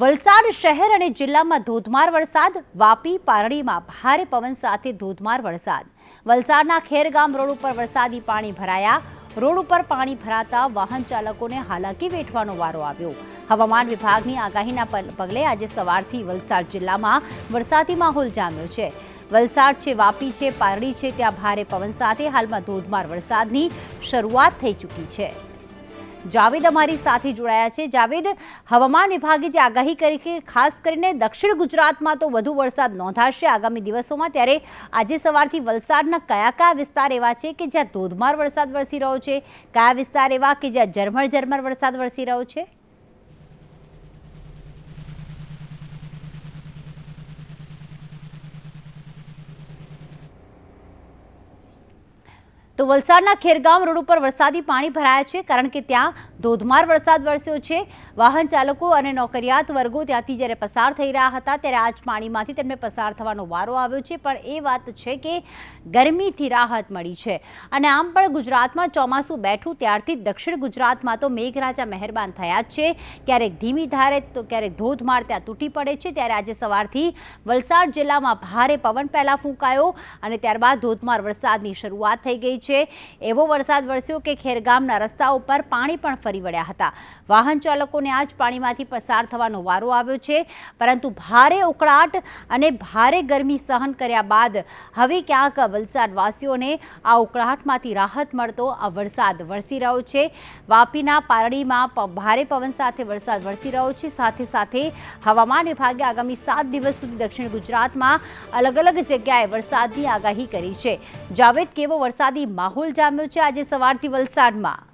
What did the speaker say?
વલસાડ શહેર અને જિલ્લામાં ધોધમાર વરસાદ, વાપી, પારડીમાં ભારે પવન સાથે ધોધમાર વરસાદ. વલસાડના ખેરગામ રોડ ઉપર વરસાદી પાણી ભરાયા. રોડ ઉપર પાણી ભરાતા વાહન ચાલકોને હાલાકી વેઠવાનો વારો આવ્યો. હવામાન વિભાગની આગાહીના પગલે આજે સવારથી વલસાડ જિલ્લામાં વરસાદી માહોલ જામ્યો છે. વલસાડ છે, વાપી છે, પારડી છે, ત્યાં ભારે પવન સાથે હાલમાં ધોધમાર વરસાદની શરૂઆત થઈ ચૂકી છે. જાવેદ અમારી સાથે જોડાયા છે. જાવેદ, હવામાન વિભાગે જે આગાહી કરી કે ખાસ કરીને દક્ષિણ ગુજરાતમાં તો વધુ વરસાદ નોંધાશે આગામી દિવસોમાં, ત્યારે આજે સવારથી વલસાડના કયા કયા વિસ્તાર એવા છે કે જ્યાં ધોધમાર વરસાદ વરસી રહ્યો છે? કયા વિસ્તાર એવા કે જ્યાં ઝરમર ઝરમર વરસાદ વરસી રહ્યો છે? તો વલસાડના ખેરગામ રોડ ઉપર વરસાદી પાણી ભરાયા છે કારણ કે ત્યાં ધોધમાર વરસાદ વરસ્યો છે. વાહન ચાલકો અને નોકરિયાત વર્ગો ત્યાંથી જ્યારે પસાર થઈ રહ્યા હતા ત્યારે આજ પાણીમાંથી તેમને પસાર થવાનો વારો આવ્યો છે. પણ એ વાત છે કે ગરમીથી રાહત મળી છે. અને આમ પણ ગુજરાતમાં ચોમાસું બેઠું ત્યારથી દક્ષિણ ગુજરાતમાં તો મેઘરાજા મહેરબાન થયા જ છે. ક્યારેક ધીમી ધારે તો ક્યારેક ધોધમાર ત્યાં તૂટી પડે છે. ત્યારે આજે સવારથી વલસાડ જિલ્લામાં ભારે પવન પહેલાં ફૂંકાયો અને ત્યારબાદ ધોધમાર વરસાદની શરૂઆત થઈ ગઈ છે. એવો વરસાદ વરસ્યો કે ખેરગામના રસ્તા ઉપર પાણી પણ ફરી વળ્યા હતા. વાહન ચાલકોને આજ પાણીમાંથી પસાર થવાનો વારો આવ્યો છે. પરંતુ ભારે ઉકળાટ અને ભારે ગરમી સહન કર્યા બાદ હવે ક્યાંક વલસાડવાસીઓને આ ઉકળાટમાંથી રાહત મળતો આ વરસાદ વરસી રહ્યો છે. વાપીના પારડીમાં ભારે પવન સાથે વરસાદ વરસી રહ્યો છે. સાથે સાથે હવામાન વિભાગે આગામી સાત દિવસ સુધી દક્ષિણ ગુજરાતમાં અલગ અલગ જગ્યાએ વરસાદની આગાહી કરી છે. જાવેદ, કેવો વરસાદી માહોલ જામ્યો છે આજે સવારથી વલસાડમાં?